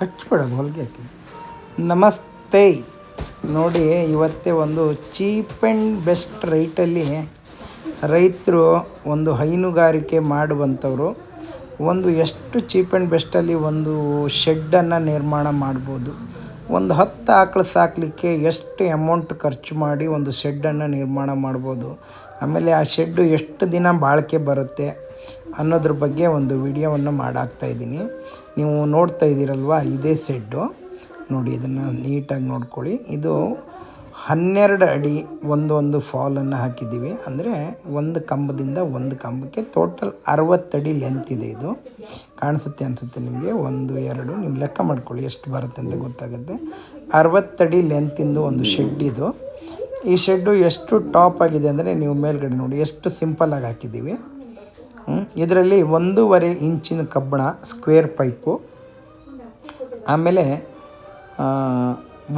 ಕಚ್ಬಿಡೋದು ಹೊಲಿಗೆ ಹಾಕಿದ್ದು. ನಮಸ್ತೆ. ನೋಡಿ, ಇವತ್ತೇ ಒಂದು ಚೀಪ್ ಆ್ಯಂಡ್ ಬೆಸ್ಟ್ ರೈಟಲ್ಲಿ ರೈತರು ಒಂದು ಹೈನುಗಾರಿಕೆ ಮಾಡುವಂಥವ್ರು. ಒಂದು ಎಷ್ಟು ಚೀಪ್ ಆ್ಯಂಡ್ ಬೆಸ್ಟಲ್ಲಿ ಒಂದು ಶೆಡ್ಡನ್ನು ನಿರ್ಮಾಣ ಮಾಡ್ಬೋದು. ಒಂದು ಹತ್ತು ಆಕಳು ಸಾಕಲಿಕ್ಕೆ ಎಷ್ಟು ಅಮೌಂಟ್ ಖರ್ಚು ಮಾಡಿ ಒಂದು ಶೆಡ್ಡನ್ನು ನಿರ್ಮಾಣ ಮಾಡ್ಬೋದು. ಆಮೇಲೆ ಆ ಶೆಡ್ಡು ಎಷ್ಟು ದಿನ ಬಾಳಿಕೆ ಬರುತ್ತೆ ಅನ್ನೋದ್ರ ಬಗ್ಗೆ ಒಂದು ವಿಡಿಯೋವನ್ನು ಮಾಡಾಕ್ತಾ ಇದ್ದೀನಿ. ನೀವು ನೋಡ್ತಾ ಇದ್ದೀರಲ್ವ? ಇದೇ ಸೆಡ್ಡು ನೋಡಿ, ಇದನ್ನು ನೀಟಾಗಿ ನೋಡ್ಕೊಳ್ಳಿ. ಇದು ಹನ್ನೆರಡು ಅಡಿ ಒಂದು ಒಂದು ಫಾಲನ್ನು ಹಾಕಿದ್ದೀವಿ. ಅಂದರೆ ಒಂದು ಕಂಬದಿಂದ ಒಂದು ಕಂಬಕ್ಕೆ ಟೋಟಲ್ ಅರವತ್ತಡಿ ಲೆಂತ್ ಇದೆ ಇದು. ಕಾಣಿಸುತ್ತೆ, ಅನಿಸುತ್ತೆ ನಿಮಗೆ? ಒಂದು, ಎರಡು, ನೀವು ಲೆಕ್ಕ ಮಾಡ್ಕೊಳ್ಳಿ ಎಷ್ಟು ಬರುತ್ತೆ ಅಂತ ಗೊತ್ತಾಗುತ್ತೆ. ಅರವತ್ತಡಿ ಲೆಂತಿಂದು ಒಂದು ಶೆಡ್ ಇದು. ಈ ಶೆಡ್ಡು ಎಷ್ಟು ಟಾಪ್ ಆಗಿದೆ ಅಂದರೆ ನೀವು ಮೇಲ್ಗಡೆ ನೋಡಿ, ಎಷ್ಟು ಸಿಂಪಲ್ಲಾಗಿ ಹಾಕಿದ್ದೀವಿ. ಇದರಲ್ಲಿ ಒಂದೂವರೆ ಇಂಚಿನ ಕಬ್ಬಣ ಸ್ಕ್ವೇರ್ ಪೈಪು. ಆಮೇಲೆ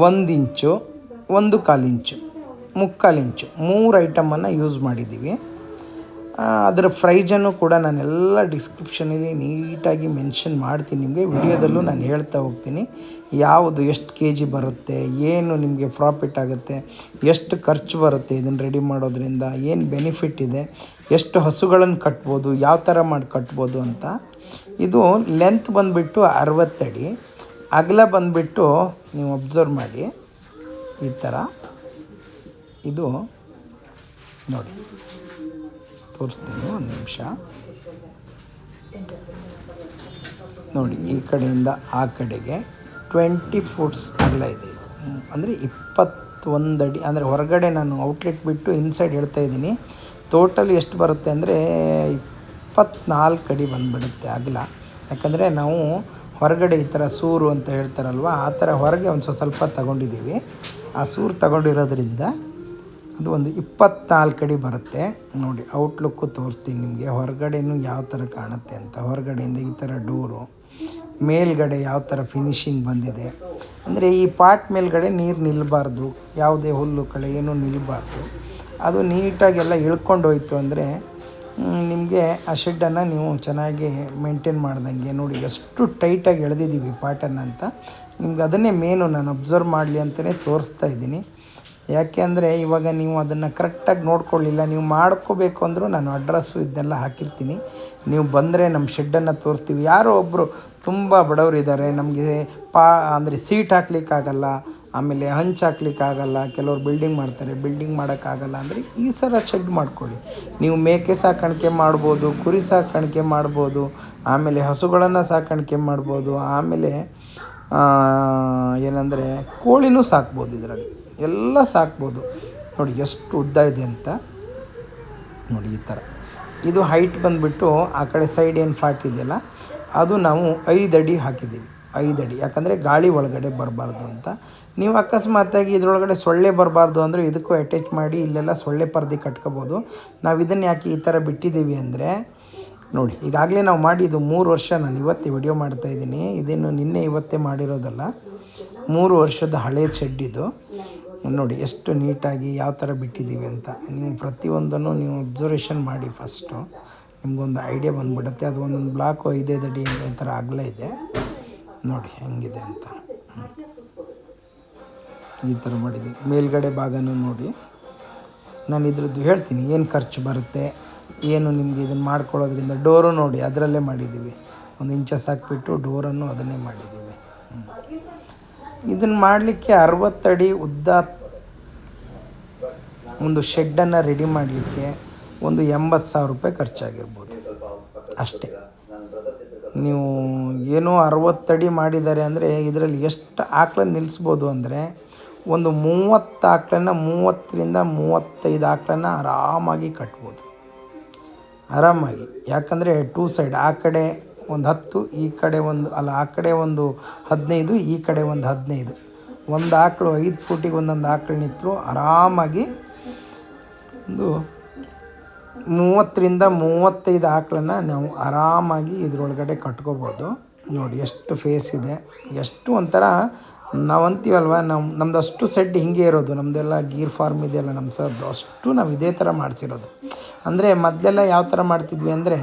ಒಂದು ಇಂಚು, ಒಂದು ಕಾಲು ಇಂಚು, ಮುಕ್ಕಾಲು ಇಂಚು, ಮೂರು ಐಟಮನ್ನು ಯೂಸ್ ಮಾಡಿದ್ದೀವಿ ಅದರ ಪ್ರೈಜನ್ನು ಕೂಡ ನಾನೆಲ್ಲ ಡಿಸ್ಕ್ರಿಪ್ಷನಲ್ಲಿ ನೀಟಾಗಿ ಮೆನ್ಷನ್ ಮಾಡ್ತೀನಿ ನಿಮಗೆ. ವಿಡಿಯೋದಲ್ಲೂ ನಾನು ಹೇಳ್ತಾ ಹೋಗ್ತೀನಿ. ಯಾವುದು ಎಷ್ಟು ಕೆ ಜಿ ಬರುತ್ತೆ, ಏನು ನಿಮಗೆ ಪ್ರಾಫಿಟ್ ಆಗುತ್ತೆ, ಎಷ್ಟು ಖರ್ಚು ಬರುತ್ತೆ ಇದನ್ನು ರೆಡಿ ಮಾಡೋದ್ರಿಂದ, ಏನು ಬೆನಿಫಿಟ್ ಇದೆ ಎಷ್ಟು ಹಸುಗಳನ್ನು ಕಟ್ಬೋದು, ಯಾವ ಥರ ಮಾಡಿ ಕಟ್ಬೋದು ಅಂತ. ಇದು ಲೆಂತ್ ಬಂದುಬಿಟ್ಟು ಅರವತ್ತಡಿ ಅಗಲ ಬಂದುಬಿಟ್ಟು ನೀವು ಅಬ್ಸರ್ವ್ ಮಾಡಿ. ಈ ಥರ. ಇದು ನೋಡಿ. ತೋರಿಸ್ತೀನಿ ಒಂದು ನಿಮಿಷ. ನೋಡಿ, ಈ ಕಡೆಯಿಂದ ಆ ಕಡೆಗೆ ಟ್ವೆಂಟಿ ಫುಟ್ಸ್ ಅಗಲ ಇದೆ. ಇದು ಅಂದರೆ ಇಪ್ಪತ್ತೊಂದು ಅಡಿ, ಅಂದರೆ ಹೊರಗಡೆ ನಾನು ಔಟ್ಲೆಟ್ ಬಿಟ್ಟು ಇನ್ಸೈಡ್ ಹೇಳ್ತಾ ಇದ್ದೀನಿ. ಟೋಟಲ್ ಎಷ್ಟು ಬರುತ್ತೆ ಅಂದರೆ ಇಪ್ಪತ್ನಾಲ್ಕು ಅಡಿ ಬಂದುಬಿಡುತ್ತೆ ಅಗಲ. ಯಾಕಂದರೆ ನಾವು ಹೊರಗಡೆ ಈ ಥರ ಸೂರು ಅಂತ ಹೇಳ್ತಾರಲ್ವ, ಆ ಥರ ಹೊರಗೆ ಒಂದು ಸ್ವಲ್ಪ ತಗೊಂಡಿದ್ದೀವಿ. ಆ ಸೂರು ತಗೊಂಡಿರೋದ್ರಿಂದ ಅದು ಒಂದು ಇಪ್ಪತ್ನಾಲ್ಕು ಅಡಿ ಬರುತ್ತೆ. ನೋಡಿ ಔಟ್ಲುಕ್ಕು ತೋರಿಸ್ತೀನಿ ನಿಮಗೆ. ಹೊರಗಡೆನೂ ಯಾವ ಥರ ಕಾಣುತ್ತೆ ಅಂತ. ಹೊರಗಡೆಯಿಂದ ಈ ಥರ ಡೋರು, ಮೇಲ್ಗಡೆ ಯಾವ ಥರ ಫಿನಿಶಿಂಗ್ ಬಂದಿದೆ. ಅಂದರೆ ಈ ಪಾಟ್ ಮೇಲ್ಗಡೆ ನೀರು ನಿಲ್ಲಬಾರ್ದು ಯಾವುದೇ ಹುಲ್ಲು ಕಳೆ ಏನೂ ನಿಲ್ಲಬಾರ್ದು ಅದು ನೀಟಾಗೆಲ್ಲ ಇಳ್ಕೊಂಡು ಹೋಯ್ತು ಅಂದರೆ ನಿಮಗೆ ಆ ಶೆಡ್ಡನ್ನು ನೀವು ಚೆನ್ನಾಗಿ ಮೇಂಟೈನ್ ಮಾಡ್ದಂಗೆ ನೋಡಿ, ಎಷ್ಟು ಟೈಟಾಗಿ ಎಳೆದಿದ್ದೀವಿ ಪಾಟನ್ನು ಅಂತ. ನಿಮ್ಗೆ ಅದನ್ನೇ ಮೇನು ನಾನು ಅಬ್ಸರ್ವ್ ಮಾಡಲಿ ಅಂತಲೇ ತೋರಿಸ್ತಾ ಇದ್ದೀನಿ. ಯಾಕೆ ಅಂದರೆ, ಇವಾಗ ನೀವು ಅದನ್ನು ಕರೆಕ್ಟಾಗಿ ನೋಡ್ಕೊಳ್ಳಿಲ್ಲ, ನೀವು ಮಾಡ್ಕೋಬೇಕು ಅಂದರೂ ನಾನು ಅಡ್ರೆಸ್ಸು ಇದನ್ನೆಲ್ಲ ಹಾಕಿರ್ತೀನಿ. ನೀವು ಬಂದರೆ ನಮ್ಮ ಶೆಡ್ಡನ್ನು ತೋರಿಸ್ತೀವಿ. ಯಾರೋ ಒಬ್ಬರು ತುಂಬ ಬಡವರಿದ್ದಾರೆ, ನಮಗೆ ಪಾ, ಅಂದರೆ ಸೀಟ್ ಹಾಕ್ಲಿಕ್ಕಾಗಲ್ಲ ಆಮೇಲೆ ಹಂಚು ಹಾಕ್ಲಿಕ್ಕಾಗಲ್ಲ, ಕೆಲವ್ರು ಬಿಲ್ಡಿಂಗ್ ಮಾಡ್ತಾರೆ ಬಿಲ್ಡಿಂಗ್ ಮಾಡೋಕ್ಕಾಗಲ್ಲ ಅಂದರೆ ಈ ಸಲ ಶೆಡ್ ಮಾಡ್ಕೊಳ್ಳಿ. ನೀವು ಮೇಕೆ ಸಾಕಾಣಿಕೆ ಮಾಡ್ಬೋದು, ಕುರಿ ಸಾಕಾಣಿಕೆ ಮಾಡ್ಬೋದು, ಆಮೇಲೆ ಹಸುಗಳನ್ನು ಸಾಕಾಣಿಕೆ ಮಾಡ್ಬೋದು, ಆಮೇಲೆ ಏನಂದರೆ ಕೋಳಿನೂ ಸಾಕ್ಬೋದು ಇದರಲ್ಲಿ. ಎಲ್ಲ ಸಾಕ್ಬೋದು. ನೋಡಿ ಎಷ್ಟು ಉದ್ದ ಇದೆ ಅಂತ. ನೋಡಿ ಈ ಥರ. ಇದು ಹೈಟ್ ಬಂದುಬಿಟ್ಟು ಆ ಕಡೆ ಸೈಡ್ ಏನು ಫಾಟ್ ಇದೆಯಲ್ಲ, ಅದು ನಾವು ಐದು ಅಡಿ ಹಾಕಿದ್ದೀವಿ. ಐದು ಅಡಿ ಯಾಕಂದರೆ ಗಾಳಿ ಒಳಗಡೆ ಬರಬಾರ್ದು ಅಂತ. ನೀವು ಅಕಸ್ಮಾತಾಗಿ ಇದರೊಳಗಡೆ ಸೊಳ್ಳೆ ಬರಬಾರ್ದು ಅಂದರೆ ಇದಕ್ಕೂ ಅಟ್ಯಾಚ್ ಮಾಡಿ ಇಲ್ಲೆಲ್ಲ ಸೊಳ್ಳೆ ಪರ್ದೆ ಕಟ್ಕೋಬೋದು. ನಾವು ಇದನ್ನು ಯಾಕೆ ಈ ಥರ ಬಿಟ್ಟಿದ್ದೀವಿ ಅಂದರೆ, ನೋಡಿ, ಈಗಾಗಲೇ ನಾವು ಮಾಡಿ ಇದು ಮೂರು ವರ್ಷ ನಾನು ಇವತ್ತೇ ವಿಡಿಯೋ ಮಾಡ್ತಾ ಇದ್ದೀನಿ. ಇದೇನು ನಿನ್ನೆ ಇವತ್ತೇ ಮಾಡಿರೋದಲ್ಲ. ಮೂರು ವರ್ಷದ ಹಳೆ ಶೆಡ್ ಇದು. ನೋಡಿ, ಎಷ್ಟು ನೀಟಾಗಿ ಯಾವ ಥರ ಬಿಟ್ಟಿದ್ದೀವಿ ಅಂತ. ನೀವು ಪ್ರತಿಯೊಂದನ್ನು ನೀವು ಅಬ್ಸರ್ವೇಷನ್ ಮಾಡಿ ಫಸ್ಟು ನಿಮಗೊಂದು ಐಡಿಯಾ ಬಂದುಬಿಡುತ್ತೆ. ಅದು ಒಂದೊಂದು ಬ್ಲಾಕು ಐದೈದು ಅಡಿ ಥರ ಆಗಲೇ ಇದೆ. ನೋಡಿ, ಹೆಂಗಿದೆ ಅಂತ. ಈ ಥರ ಮಾಡಿದೆ. ಮೇಲ್ಗಡೆ ಭಾಗನೂ ನೋಡಿ. ನಾನು ಇದ್ರದ್ದು ಹೇಳ್ತೀನಿ, ಏನು ಖರ್ಚು ಬರುತ್ತೆ, ಏನು ನಿಮಗೆ ಇದನ್ನು ಮಾಡ್ಕೊಳ್ಳೋದ್ರಿಂದ ಡೋರು ನೋಡಿ, ಅದರಲ್ಲೇ ಮಾಡಿದ್ದೀವಿ. ಒಂದು ಇಂಚಸ್ ಹಾಕ್ಬಿಟ್ಟು ಡೋರನ್ನು ಅದನ್ನೇ ಮಾಡಿದ್ದೀವಿ. ಇದನ್ನು ಮಾಡಲಿಕ್ಕೆ ಅರವತ್ತಡಿ ಉದ್ದ ಒಂದು ಶೆಡ್ಡನ್ನು ರೆಡಿ ಮಾಡಲಿಕ್ಕೆ ಒಂದು ಎಂಬತ್ತು ಸಾವಿರ ರೂಪಾಯಿ ಖರ್ಚಾಗಿರ್ಬೋದು. ಅಷ್ಟೇ. ನೀವು ಏನೋ ಅರವತ್ತಡಿ ಮಾಡಿದ್ದಾರೆ ಅಂದರೆ ಇದರಲ್ಲಿ ಎಷ್ಟು ಆಕಳು ನಿಲ್ಲಿಸ್ಬೋದು ಅಂದರೆ ಒಂದು ಮೂವತ್ತು ಆಕಳನ್ನು ಮೂವತ್ತರಿಂದ ಮೂವತ್ತೈದು ಆಕಳನ್ನ ಆರಾಮಾಗಿ ಕಟ್ಬೋದು. ಆರಾಮಾಗಿ. ಯಾಕಂದರೆ ಟೂ ಸೈಡ್, ಆ ಕಡೆ ಒಂದು ಹತ್ತು, ಈ ಕಡೆ ಒಂದು, ಅಲ್ಲ, ಆ ಕಡೆ ಒಂದು ಹದಿನೈದು, ಈ ಕಡೆ ಒಂದು ಹದಿನೈದು. ಒಂದು ಆಕಳು ಐದು ಫೂಟಿಗೆ ಒಂದೊಂದು ಆಕಳು ನಿಂತರು ಆರಾಮಾಗಿ ಒಂದು ಮೂವತ್ತರಿಂದ ಮೂವತ್ತೈದು ಆಕಳನ್ನು ನಾವು ಆರಾಮಾಗಿ ಇದರೊಳಗಡೆ ಕಟ್ಕೋಬೋದು. ನೋಡಿ, ಎಷ್ಟು ಫೇಸ್ ಇದೆ. ಎಷ್ಟು ಒಂಥರ ನಾವು ಅಂತೀವಲ್ವ ನಮ್ಮ ನಮ್ದು ಅಷ್ಟು ಸೆಡ್ ಹಿಂಗೆ ಇರೋದು. ನಮ್ಮದೆಲ್ಲ ಗೀರ್ ಫಾರ್ಮ್ ಇದೆಯಲ್ಲ ನಮ್ಮ ಸರ್ದು. ಅಷ್ಟು ನಾವು ಇದೇ ಥರ ಮಾಡಿಸಿರೋದು. ಅಂದರೆ ಮೊದಲೆಲ್ಲ ಯಾವ ಥರ ಮಾಡ್ತಿದ್ವಿ ಅಂದರೆ,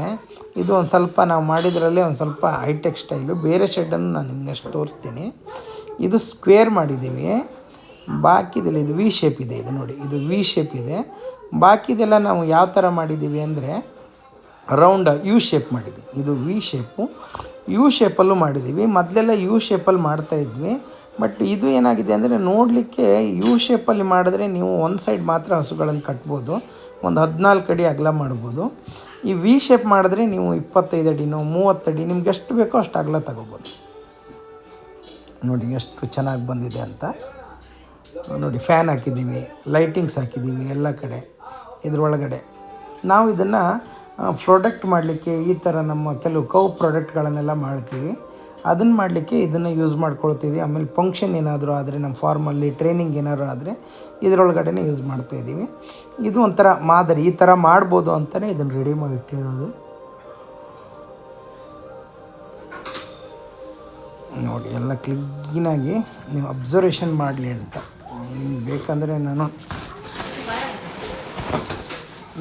ಇದು ಒಂದು ಸ್ವಲ್ಪ ನಾವು ಮಾಡಿದ್ರಲ್ಲಿ ಒಂದು ಸ್ವಲ್ಪ ಹೈಟೆಕ್ ಸ್ಟೈಲು ಬೇರೆ ಶೆಡ್ಡನ್ನು ನಾನು ನಿಮಗೆ ತೋರಿಸ್ತೀನಿ. ಇದು ಸ್ಕ್ವೇರ್ ಮಾಡಿದ್ದೀವಿ ಬಾಕಿದಲ್ಲಿ ಇದು ವಿ ಶೇಪ್ ಇದೆ. ಇದು ನೋಡಿ, ಇದು ವಿ ಶೇಪ್ ಇದೆ. ಬಾಕಿದೆಲ್ಲ ನಾವು ಯಾವ ಥರ ಮಾಡಿದ್ದೀವಿ ಅಂದರೆ ರೌಂಡ್ ಯು ಶೇಪ್ ಮಾಡಿದ್ದೀವಿ. ಇದು ವಿ ಶೇಪು. ಯು ಶೇಪಲ್ಲೂ ಮಾಡಿದ್ದೀವಿ. ಮೊದಲೆಲ್ಲ ಯು ಶೇಪಲ್ಲಿ ಮಾಡ್ತಾಯಿದ್ವಿ ಬಟ್ ಇದು ಏನಾಗಿದೆ ಅಂದರೆ ನೋಡಲಿಕ್ಕೆ ಯು ಶೇಪಲ್ಲಿ ಮಾಡಿದ್ರೆ ನೀವು ಒಂದು ಸೈಡ್ ಮಾತ್ರ ಹಸುಗಳನ್ನು ಕಟ್ಬೋದು. ಒಂದು ಹದಿನಾಲ್ಕು ಅಡಿ ಅಗಲ ಮಾಡ್ಬೋದು. ಈ ವಿ ಶೇಪ್ ಮಾಡಿದ್ರೆ ನೀವು ಇಪ್ಪತ್ತೈದು ಅಡಿನೋ ಮೂವತ್ತು ಅಡಿ, ನಿಮ್ಗೆ ಎಷ್ಟು ಬೇಕೋ ಅಷ್ಟು ಅಗಲ ತಗೋಬೋದು. ನೋಡಿ ಎಷ್ಟು ಚೆನ್ನಾಗಿ ಬಂದಿದೆ ಅಂತ. ನೋಡಿ ಫ್ಯಾನ್ ಹಾಕಿದ್ದೀವಿ, ಲೈಟಿಂಗ್ಸ್ ಹಾಕಿದ್ದೀವಿ ಎಲ್ಲ ಕಡೆ. ಇದ್ರೊಳಗಡೆ. ನಾವು ಇದನ್ನು ಪ್ರೊಡಕ್ಟ್ ಮಾಡಲಿಕ್ಕೆ ಈ ಥರ ನಮ್ಮ ಕೆಲವು ಕೌ ಪ್ರಾಡಕ್ಟ್ಗಳನ್ನೆಲ್ಲ ಮಾಡ್ತೀವಿ. ಅದನ್ನು ಮಾಡಲಿಕ್ಕೆ ಇದನ್ನು ಯೂಸ್ ಮಾಡ್ಕೊಳ್ತಿದ್ವಿ. ಆಮೇಲೆ ಫಂಕ್ಷನ್ ಏನಾದರೂ ಆದರೆ ನಮ್ಮ ಫಾರ್ಮಲ್ಲಿ ಟ್ರೈನಿಂಗ್ ಏನಾದರೂ ಆದರೆ ಇದರೊಳಗಡೆ ಯೂಸ್ ಮಾಡ್ತಾಯಿದ್ದೀವಿ ಇದು ಒಂಥರ ಮಾದರಿ. ಈ ಥರ ಮಾಡ್ಬೋದು ಅಂತಲೇ ಇದನ್ನು ರೆಡಿ ಮಾಡಿ ಇಟ್ಟಿರೋದು. ನೋಡಿ, ಎಲ್ಲ ಕ್ಲೀನಾಗಿ ನೀವು ಅಬ್ಸರ್ವೇಷನ್ ಮಾಡಲಿ ಅಂತ. ನಿಮ್ಗೆ ಬೇಕಂದರೆ ನಾನು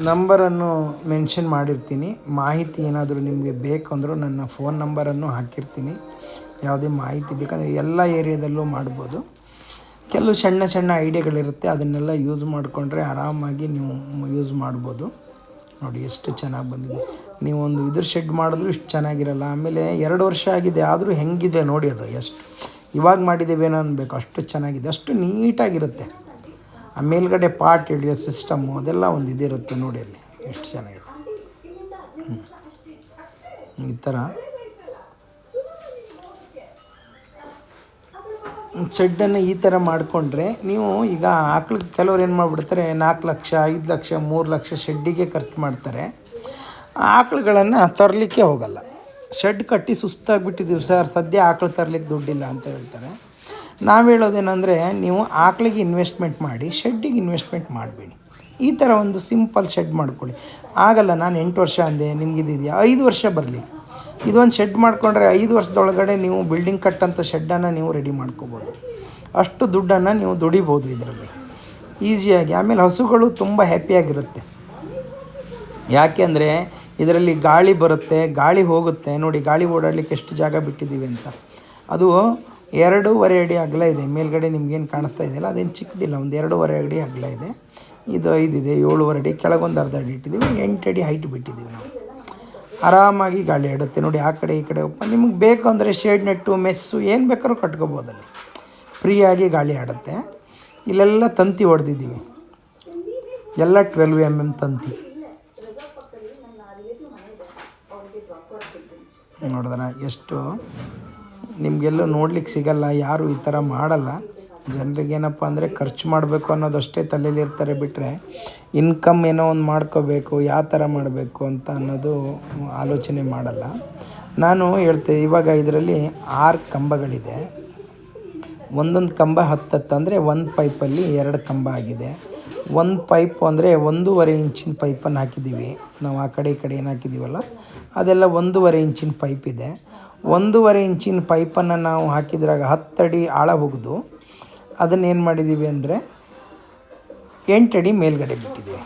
ನಂಬರನ್ನು ಮೆನ್ಷನ್ ಮಾಡಿರ್ತೀನಿ. ಮಾಹಿತಿ ಏನಾದರೂ ನಿಮಗೆ ಬೇಕಂದರೂ ನನ್ನ ಫೋನ್ ನಂಬರನ್ನು ಹಾಕಿರ್ತೀನಿ. ಯಾವುದೇ ಮಾಹಿತಿ ಬೇಕಂದರೆ ಎಲ್ಲ ಏರಿಯಾದಲ್ಲೂ ಮಾಡ್ಬೋದು. ಕೆಲವು ಸಣ್ಣ ಸಣ್ಣ ಐಡಿಯಾಗಳಿರುತ್ತೆ, ಅದನ್ನೆಲ್ಲ ಯೂಸ್ ಮಾಡಿಕೊಂಡ್ರೆ ಆರಾಮಾಗಿ ನೀವು ಯೂಸ್ ಮಾಡ್ಬೋದು. ನೋಡಿ ಎಷ್ಟು ಚೆನ್ನಾಗಿ ಬಂದಿದೆ. ನೀವು ಒಂದು ಇದ್ರ ಶೆಡ್ ಮಾಡಿದ್ರು ಇಷ್ಟು ಚೆನ್ನಾಗಿರಲ್ಲ. ಆಮೇಲೆ ಎರಡು ವರ್ಷ ಆಗಿದೆ, ಆದರೂ ಹೆಂಗಿದೆ ನೋಡಿ ಅದು ಎಷ್ಟು. ಇವಾಗ ಮಾಡಿದ್ದೇವೇನೋ ಅನ್ಬೇಕು, ಅಷ್ಟು ಚೆನ್ನಾಗಿದೆ, ಅಷ್ಟು ನೀಟಾಗಿರುತ್ತೆ. ಆ ಮೇಲ್ಗಡೆ ಪಾಟ್ ಹಿಡಿಯೋ ಸಿಸ್ಟಮ್ಮು ಅದೆಲ್ಲ ಒಂದು ಇದಿರುತ್ತೆ ನೋಡಿ ಅಲ್ಲಿ, ಎಷ್ಟು ಚೆನ್ನಾಗಿದೆ. ಹ್ಞೂ ಈ ಥರ ಶೆಡ್ಡನ್ನು ಈ ಥರ ಮಾಡಿಕೊಂಡ್ರೆ ನೀವು ಈಗ ಆಕಳು, ಕೆಲವ್ರು ಏನು ಮಾಡಿಬಿಡ್ತಾರೆ, ನಾಲ್ಕು ಲಕ್ಷ, ಐದು ಲಕ್ಷ, ಮೂರು ಲಕ್ಷ ಶೆಡ್ಡಿಗೆ ಖರ್ಚು ಮಾಡ್ತಾರೆ. ಆಕಳುಗಳನ್ನು ತರಲಿಕ್ಕೆ ಹೋಗಲ್ಲ. ಶೆಡ್ ಕಟ್ಟಿ ಸುಸ್ತಾಗಿಬಿಟ್ಟಿದ್ದೀವಿ ಸರ್, ಸದ್ಯ ಆಕಳು ತರಲಿಕ್ಕೆ ದುಡ್ಡಿಲ್ಲ ಅಂತ ಹೇಳ್ತಾರೆ. ನಾವು ಹೇಳೋದೇನೆಂದರೆ ನೀವು ಆಕಳಿಗೆ ಇನ್ವೆಸ್ಟ್ಮೆಂಟ್ ಮಾಡಿ, ಶೆಡ್ಡಿಗೆ ಇನ್ವೆಸ್ಟ್ಮೆಂಟ್ ಮಾಡಬೇಡಿ. ಈ ಥರ ಒಂದು ಸಿಂಪಲ್ ಶೆಡ್ ಮಾಡ್ಕೊಳ್ಳಿ. ಆಗಲ್ಲ, ನಾನು ಎಂಟು ವರ್ಷ ಅಂದೆ ನಿಮ್ಗೆ ಇದೆಯಾ ಐದು ವರ್ಷ ಬರಲಿ. ಇದೊಂದು ಶೆಡ್ ಮಾಡಿಕೊಂಡ್ರೆ ಐದು ವರ್ಷದೊಳಗಡೆ ನೀವು ಬಿಲ್ಡಿಂಗ್ ಕಟ್ಟಂಥ ಶೆಡ್ಡನ್ನು ನೀವು ರೆಡಿ ಮಾಡ್ಕೋಬೋದು. ಅಷ್ಟು ದುಡ್ಡನ್ನು ನೀವು ದುಡಿಬೋದು ಇದರಲ್ಲಿ. ಈಸಿಯಾಗಿ ಆಮೇಲೆ ಹಸುಗಳು ತುಂಬ ಹ್ಯಾಪಿಯಾಗಿರುತ್ತೆ ಯಾಕೆಂದರೆ ಇದರಲ್ಲಿ ಗಾಳಿ ಬರುತ್ತೆ, ಗಾಳಿ ಹೋಗುತ್ತೆ. ನೋಡಿ, ಗಾಳಿ ಓಡಾಡಲಿಕ್ಕೆ ಎಷ್ಟು ಜಾಗ ಬಿಟ್ಟಿದ್ದೀವಿ ಅಂತ. ಅದು ಎರಡೂವರೆ ಅಡಿ ಅಗಲ ಇದೆ. ಮೇಲ್ಗಡೆ ನಿಮ್ಗೇನು ಕಾಣಿಸ್ತಾ ಇದೆಯಲ್ಲ, ಅದೇನು ಚಿಕ್ಕದಿಲ್ಲ, ಒಂದು ಎರಡೂವರೆ ಅಡಿ ಅಗಲ ಇದೆ. ಇದು ಐದಿದೆ ಏಳುವರೆ ಅಡಿ, ಕೆಳಗೊಂದು ಅರ್ಧ ಅಡಿ ಇಟ್ಟಿದ್ದೀವಿ ಎಂಟು ಅಡಿ ಹೈಟ್ ಬಿಟ್ಟಿದ್ದೀವಿ ನಾವು. ಆರಾಮಾಗಿ ಗಾಳಿ ಆಡುತ್ತೆ ನೋಡಿ, ಆ ಕಡೆ ಈ ಕಡೆ ಒಪ್ಪ ನಿಮಗೆ ಬೇಕು ಅಂದರೆ ಶೇಡ್ ನೆಟ್ಟು ಮೆಸ್ಸು ಏನು ಬೇಕಾದ್ರೂ ಕಟ್ಕೋಬೋದು ಅಲ್ಲಿ. ಫ್ರೀಯಾಗಿ ಗಾಳಿ ಆಡುತ್ತೆ. ಇಲ್ಲೆಲ್ಲ ತಂತಿ ಹೊಡೆದಿದ್ದೀವಿ. ಎಲ್ಲ ಟ್ವೆಲ್ವ್ ಎಂ ಎಂ ತಂತಿ. ನೋಡಿದ್ರೆ ಎಷ್ಟು ನಿಮಗೆಲ್ಲೂ ನೋಡ್ಲಿಕ್ಕೆ ಸಿಗಲ್ಲ, ಯಾರು ಈ ಥರ ಮಾಡಲ್ಲ. ಜನರಿಗೇನಪ್ಪ ಅಂದರೆ ಖರ್ಚು ಮಾಡಬೇಕು ಅನ್ನೋದಷ್ಟೇ ತಲೆಯಲ್ಲಿ ಇರ್ತಾರೆ ಬಿಟ್ಟರೆ ಇನ್ಕಮ್ ಏನೋ ಒಂದು ಮಾಡ್ಕೋಬೇಕು ಯಾವ ಥರ ಮಾಡಬೇಕು ಅಂತ ಅನ್ನೋದು ಆಲೋಚನೆ ಮಾಡಲ್ಲ. ನಾನು ಹೇಳ್ತೆ, ಇವಾಗ ಇದರಲ್ಲಿ ಆರು ಕಂಬಗಳಿದೆ. ಒಂದೊಂದು ಕಂಬ ಹತ್ತತ್ತು ಅಂದರೆ ಒಂದು ಪೈಪಲ್ಲಿ ಎರಡು ಕಂಬ ಆಗಿದೆ. ಒಂದು ಪೈಪ್ ಅಂದರೆ ಒಂದೂವರೆ ಇಂಚಿನ ಪೈಪನ್ನು ಹಾಕಿದ್ದೀವಿ. ನಾವು ಆ ಕಡೆ ಈ ಕಡೆ ಏನು ಹಾಕಿದ್ದೀವಲ್ಲ, ಅದೆಲ್ಲ ಒಂದೂವರೆ ಇಂಚಿನ ಪೈಪ್ ಇದೆ. ಒಂದೂವರೆ ಇಂಚಿನ ಪೈಪನ್ನು ನಾವು ಹಾಕಿದ್ರಾಗ ಹತ್ತಡಿ ಆಳ ಹೋಗ್ದು. ಅದನ್ನೇನು ಮಾಡಿದ್ದೀವಿ ಅಂದರೆ ಎಂಟಡಿ ಮೇಲ್ಗಡೆ ಬಿಟ್ಟಿದ್ದೀವಿ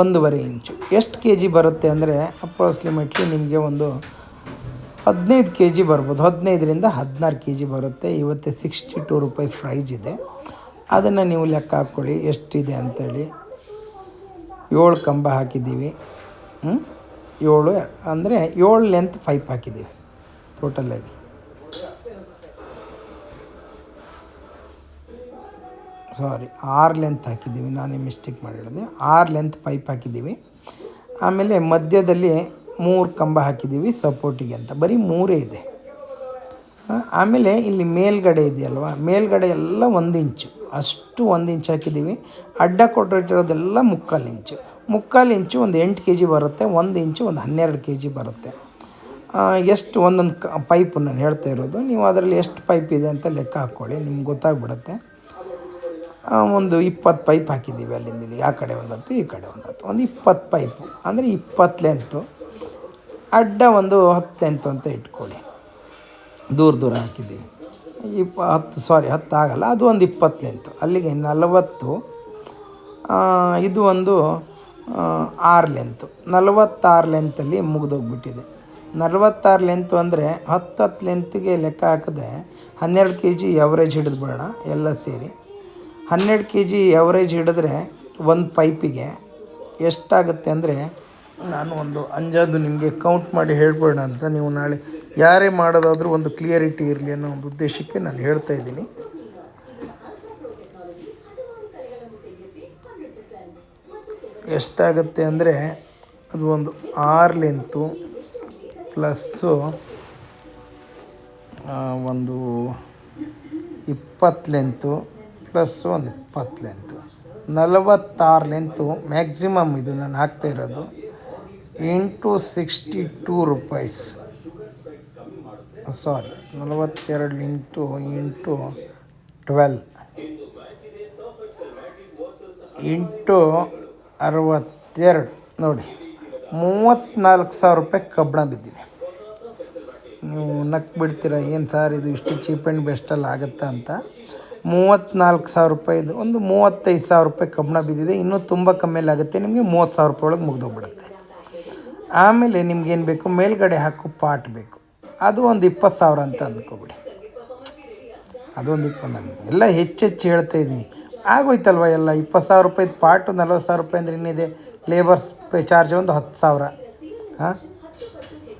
ಒಂದೂವರೆ ಇಂಚು. ಎಷ್ಟು ಕೆ ಜಿ ಬರುತ್ತೆ ಅಂದರೆ ಅಪ್ರಾಕ್ಸಿಮೇಟ್ಲಿ ನಿಮಗೆ ಒಂದು ಹದಿನೈದು ಕೆ ಜಿ ಬರ್ಬೋದು. ಹದಿನೈದರಿಂದ ಹದಿನಾರು ಕೆ ಜಿ ಬರುತ್ತೆ. ಇವತ್ತೇ ಸಿಕ್ಸ್ಟಿ ಟು ರೂಪಾಯಿ ಪ್ರೈಜ್ ಇದೆ. ಅದನ್ನು ನೀವು ಲೆಕ್ಕ ಹಾಕ್ಕೊಳ್ಳಿ. ಎಷ್ಟಿದೆ ಅಂತೇಳಿ. ಏಳು ಕಂಬ ಹಾಕಿದ್ದೀವಿ? ಏಳು ಅಂದರೆ ಏಳು ಲೆಂತ್ ಪೈಪ್ ಹಾಕಿದ್ದೀವಿ. ಟೋಟಲಾಗಿ ಸಾರಿ ಆರು ಲೆಂತ್ ಹಾಕಿದ್ದೀವಿ. ನಾನೇ ಮಿಸ್ಟೇಕ್ ಮಾಡಿ ಹೇಳಿದೆ ಆರು ಲೆಂತ್ ಪೈಪ್ ಹಾಕಿದ್ದೀವಿ. ಆಮೇಲೆ ಮಧ್ಯದಲ್ಲಿ ಮೂರು ಕಂಬ ಹಾಕಿದ್ದೀವಿ ಸಪೋರ್ಟಿಗೆ ಅಂತ. ಬರೀ ಮೂರೇ ಇದೆ. ಆಮೇಲೆ ಇಲ್ಲಿ ಮೇಲ್ಗಡೆ ಇದೆಯಲ್ವ? ಮೇಲ್ಗಡೆ ಎಲ್ಲ ಒಂದು ಇಂಚು ಅಷ್ಟು ಒಂದು ಇಂಚು ಹಾಕಿದ್ದೀವಿ. ಅಡ್ಡ ಕೊಟ್ಟಿರೋದೆಲ್ಲ ಮುಕ್ಕಾಲು ಇಂಚು ಮುಕ್ಕಾಲು ಇಂಚು ಒಂದು ಎಂಟು ಕೆ ಜಿ ಬರುತ್ತೆ. ಒಂದು ಇಂಚು ಒಂದು ಹನ್ನೆರಡು ಕೆ ಜಿ ಬರುತ್ತೆ. ಎಷ್ಟು ಒಂದೊಂದು ಕ ಪೈಪು ನಾನು ಹೇಳ್ತಾ ಇರೋದು, ನೀವು ಅದರಲ್ಲಿ ಎಷ್ಟು ಪೈಪ್ ಇದೆ ಅಂತ ಲೆಕ್ಕ ಹಾಕ್ಕೊಳ್ಳಿ, ನಿಮ್ಗೆ ಗೊತ್ತಾಗ್ಬಿಡುತ್ತೆ. ಒಂದು ಇಪ್ಪತ್ತು ಪೈಪ್ ಹಾಕಿದ್ದೀವಿ ಅಲ್ಲಿಂದ ಇಲ್ಲಿ ಆ ಕಡೆ ಒಂದತ್ತು ಈ ಕಡೆ ಒಂದತ್ತು ಒಂದು ಇಪ್ಪತ್ತು ಪೈಪು ಅಂದರೆ ಇಪ್ಪತ್ತು ಲೆಂತು ಅಡ್ಡ ಒಂದು ಹತ್ತು ಲೆಂತು ಅಂತ ಇಟ್ಕೊಳ್ಳಿ. ದೂರ ದೂರ ಹಾಕಿದ್ದೀವಿ. ಇಪ್ಪ, ಹತ್ತು ಸಾರಿ ಹತ್ತು ಆಗಲ್ಲ, ಅದು ಒಂದು ಇಪ್ಪತ್ತು ಲೆಂತು ಅಲ್ಲಿಗೆ ನಲವತ್ತು ಇದು ಒಂದು ಆರು ಲೆಂತು ನಲವತ್ತಾರು ಲೆಂತಲ್ಲಿ ಮುಗಿದೋಗ್ಬಿಟ್ಟಿದೆ. ನಲವತ್ತಾರು ಲೆಂತು ಅಂದರೆ ಹತ್ತು ಹತ್ತು ಲೆಂತ್ಗೆ ಲೆಕ್ಕ ಹಾಕಿದ್ರೆ ಹನ್ನೆರಡು ಕೆ ಜಿ ಎವರೇಜ್ ಹಿಡಿದು ಬಿಡೋಣ ಎಲ್ಲ ಸೇರಿ. ಹನ್ನೆರಡು ಕೆ ಜಿ ಎವರೇಜ್ ಹಿಡಿದ್ರೆ ಒಂದು ಪೈಪಿಗೆ ಎಷ್ಟಾಗುತ್ತೆ ಅಂದರೆ ನಾನು ಒಂದು ಅಂಜಾದು ನಿಮಗೆ ಕೌಂಟ್ ಮಾಡಿ ಹೇಳ್ಬೇಡ ಅಂತ ನೀವು ನಾಳೆ ಯಾರೇ ಮಾಡೋದಾದರೂ ಒಂದು ಕ್ಲಿಯರಿಟಿ ಇರಲಿ ಅನ್ನೋ ಒಂದು ಉದ್ದೇಶಕ್ಕೆ ನಾನು ಹೇಳ್ತಾ ಇದ್ದೀನಿ. ಎಷ್ಟಾಗುತ್ತೆ ಅಂದರೆ ಅದು ಒಂದು ಆರು ಲೆಂತು ಪ್ಲಸ್ಸು ಒಂದು ಇಪ್ಪತ್ತು ಲೆಂತು ಪ್ಲಸ್ಸು ಒಂದು ಇಪ್ಪತ್ತು ಲೆಂತು. ನಲವತ್ತಾರು ಲೆಂತು ಮ್ಯಾಕ್ಸಿಮಮ್ ಇದು ನಾನು ಹಾಕ್ತಾ ಇರೋದು. ಎಂಟು ಸಿಕ್ಸ್ಟಿ ಟೂ ರುಪೀಸ್. ಸಾರಿ, ನಲವತ್ತೆರಡು ಇಂಟು ಇಂಟು ಟ್ವೆಲ್. ಇಂಟು ಅರವತ್ತೆರಡು, ನೋಡಿ, ಮೂವತ್ತ್ನಾಲ್ಕು ಸಾವಿರ ರೂಪಾಯಿ ಕಬ್ಬಣ ಬಿದ್ದಿದೆ ನೀವು ನಕ್ ಬಿಡ್ತೀರ ಏನು ಸರ್ ಇದು ಇಷ್ಟು ಚೀಪ್ ಆ್ಯಂಡ್ ಬೆಸ್ಟಲ್ಲಿ ಆಗುತ್ತೆ ಅಂತ. ಮೂವತ್ತ್ನಾಲ್ಕು ಸಾವಿರ ರೂಪಾಯಿದು ಒಂದು ಮೂವತ್ತೈದು ಸಾವಿರ ರೂಪಾಯಿ ಕಬ್ಬಣ ಬಿದ್ದಿದೆ. ಇನ್ನೂ ತುಂಬ ಕಮ್ಮಿಯಲ್ಲಿ ಆಗುತ್ತೆ. ನಿಮಗೆ ಮೂವತ್ತು ಸಾವಿರ ರೂಪಾಯಿ ಒಳಗೆ ಮುಗಿದೋಗ್ಬಿಡುತ್ತೆ. ಆಮೇಲೆ ನಿಮ್ಗೇನು ಬೇಕು? ಮೇಲ್ಗಡೆ ಹಾಕೋ ಪಾಟ್ ಬೇಕು. ಅದು ಒಂದು ಇಪ್ಪತ್ತು ಸಾವಿರ ಅಂತ ಅಂದ್ಕೊಬಿಡಿ ಅದೊಂದು ಇಪ್ಪತ್ತು ನಾನು ಎಲ್ಲ ಹೆಚ್ಚೆಚ್ಚು ಹೇಳ್ತಾ ಇದ್ದೀನಿ. ಆಗೋಯ್ತಲ್ವ ಎಲ್ಲ? ಇಪ್ಪತ್ತು ಸಾವಿರ ರೂಪಾಯಿದು ಪಾಟು ನಲ್ವತ್ತು ಸಾವಿರ ರೂಪಾಯಿ ಅಂದರೆ ಇನ್ನಿದೆ. ಲೇಬರ್ಸ್ ಪೇ ಚಾರ್ಜ್ ಒಂದು ಹತ್ತು ಸಾವಿರ. ಹಾಂ?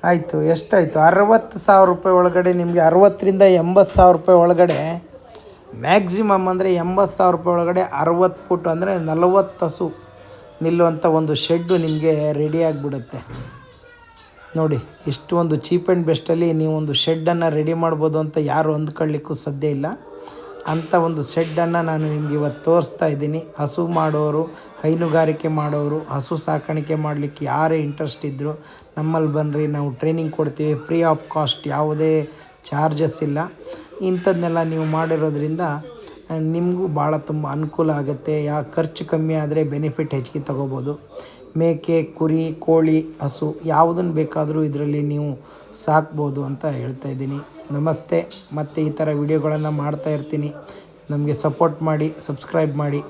ಆಯಿತು, ಎಷ್ಟಾಯಿತು? ಅರವತ್ತು ಸಾವಿರ ರೂಪಾಯಿ ಒಳಗಡೆ, ನಿಮಗೆ ಅರವತ್ತರಿಂದ ಎಂಬತ್ತು ಸಾವಿರ ರೂಪಾಯಿ ಒಳಗಡೆ ಮ್ಯಾಕ್ಸಿಮಮ್ ಅಂದರೆ ಎಂಬತ್ತು ಸಾವಿರ ರೂಪಾಯಿ ಒಳಗಡೆ ಅರವತ್ತು ಫುಟ್ ಅಂದರೆ ನಲವತ್ತು ಹಸು ನಿಲ್ಲುವಂಥ ಒಂದು ಶೆಡ್ಡು ನಿಮಗೆ ರೆಡಿ ಆಗಿಬಿಡುತ್ತೆ. ನೋಡಿ, ಇಷ್ಟು ಒಂದು ಚೀಪ್ ಆ್ಯಂಡ್ ಬೆಸ್ಟಲ್ಲಿ ನೀವು ಒಂದು ಶೆಡ್ಡನ್ನು ರೆಡಿ ಮಾಡ್ಬೋದು ಅಂತ ಯಾರು ಅಂದ್ಕೊಳ್ಳಿಕ್ಕೂ ಸಾಧ್ಯ ಇಲ್ಲ. ಅಂಥ ಒಂದು ಶೆಡ್ಡನ್ನು ನಾನು ನಿಮ್ಗೆ ಇವತ್ತು ತೋರಿಸ್ತಾ ಇದ್ದೀನಿ. ಹಸು ಮಾಡೋರು, ಹೈನುಗಾರಿಕೆ ಮಾಡೋರು, ಹಸು ಸಾಕಾಣಿಕೆ ಮಾಡಲಿಕ್ಕೆ ಯಾರೇ ಇಂಟ್ರೆಸ್ಟ್ ಇದ್ದರೂ ನಮ್ಮಲ್ಲಿ ಬನ್ನಿರಿ ನಾವು ಟ್ರೈನಿಂಗ್ ಕೊಡ್ತೀವಿ ಫ್ರೀ ಆಫ್ ಕಾಸ್ಟ್ ಯಾವುದೇ ಚಾರ್ಜಸ್ ಇಲ್ಲ. ಇಂಥದ್ದನ್ನೆಲ್ಲ ನೀವು ಮಾಡಿರೋದ್ರಿಂದ ನಿಮಗೂ ಭಾಳ ತುಂಬ ಅನುಕೂಲ ಆಗುತ್ತೆ. ಯಾ, ಖರ್ಚು ಕಮ್ಮಿ ಆದರೆ ಬೆನಿಫಿಟ್ ಹೆಚ್ಚಿಗೆ ತೊಗೋಬೋದು. ಮೇಕೆ, ಕುರಿ, ಕೋಳಿ, ಹಸು ಯಾವುದನ್ನು ಬೇಕಾದರೂ ಇದರಲ್ಲಿ ನೀವು ಸಾಕ್ಬೋದು ಅಂತ ಹೇಳ್ತಾ ಇದ್ದೀನಿ. ನಮಸ್ತೆ. ಮತ್ತು ಈ ಥರ ವಿಡಿಯೋಗಳನ್ನು ಮಾಡ್ತಾ ಇರ್ತೀನಿ. ನಮಗೆ ಸಪೋರ್ಟ್ ಮಾಡಿ ಸಬ್ಸ್ಕ್ರೈಬ್ ಮಾಡಿ.